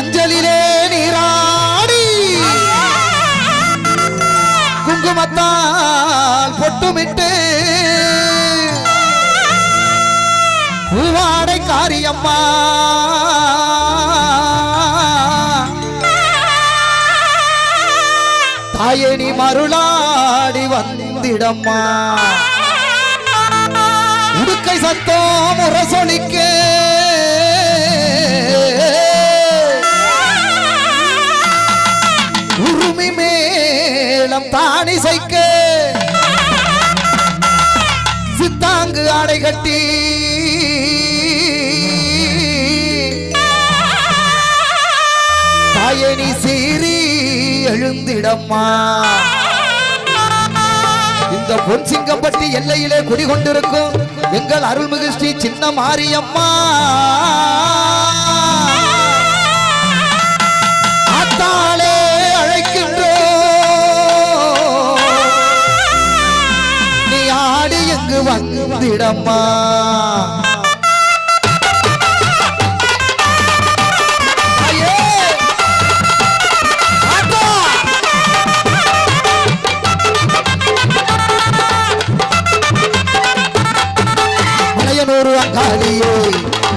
மஞ்சளிலே நீராடி. குங்குமத்தால் பொட்டுமிட்டு. பூவாடை காரியம்மா. தாயே நீ மருளாடி வந்திடம்மா. உடுக்கை சத்தம் முரசொலிக்க. ஆடை கட்டி. தாயணி சீறி எழுந்திடம்மா. இந்த பொன் சிங்கம்பட்டி எல்லையிலே குடிகொண்டிருக்கும் எங்கள் அருள்மிகு ஸ்ரீ சின்ன மாரியம்மா ஆடி வந்திடம்மா. தாயே! மலையனூர் அங்காளியே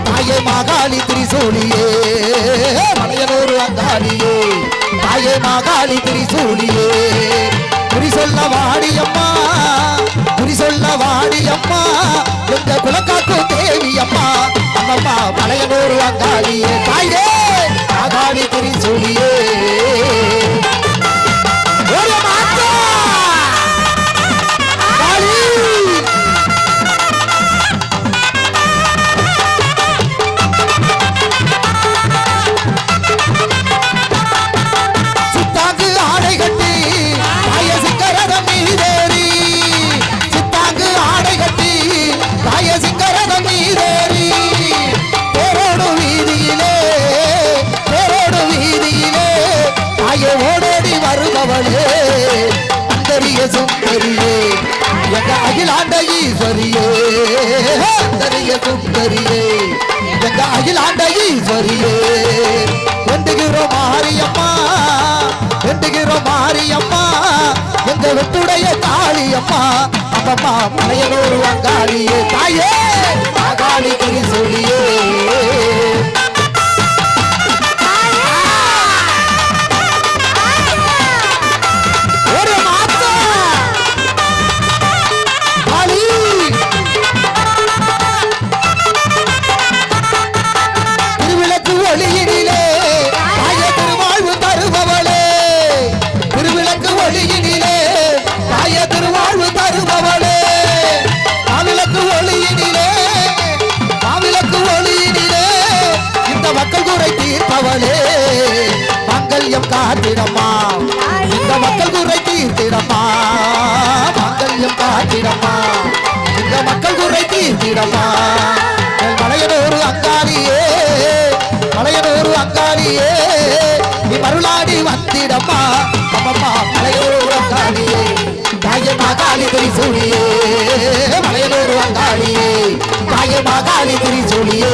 தாயே மாகாளி திரிசூலியே. மலையனூர் அங்காளியே தாயே மாகாளி திரிசூலியே. குறி சொல்ல வாடியம்மா. சொல்ல வாடி அம்மா எங்க குலக்காக்கும் தேவி அம்மா அம்மம்மா மலையனூர் அங்காளியே தாயே. அந்தரிய சுந்தரியே. எங்க அகிலாண்ட ஈஸ்வரியே. அந்தரிய சுந்தரியே. எங்க அகிலாண்ட ஈஸ்வரியே. வெண்டுகிறோம் மாரியம்மா. வெண்டுகிறோம் மாரியம்மா. எங்க வெட்டுடைய தாளியம்மா அம்மம்மா மலையனூர் ஒளியினிலே தாய திருவாழ்வு தருபவளே. திருவிளக்கு ஒளியினிலே தாய திருவாழ்வு தருபவளே. மாவிளக்கு ஒளியினிலே மாவிளக்கு ஒளியினிலே இந்த மக்கள் குறை தீர்ப்பவளே. மங்கல்யம் காத்திடம்மா மாகாளி திரிசூலியே மலையனூர் அங்காளியே தாய மாகாளி திரிசூலியே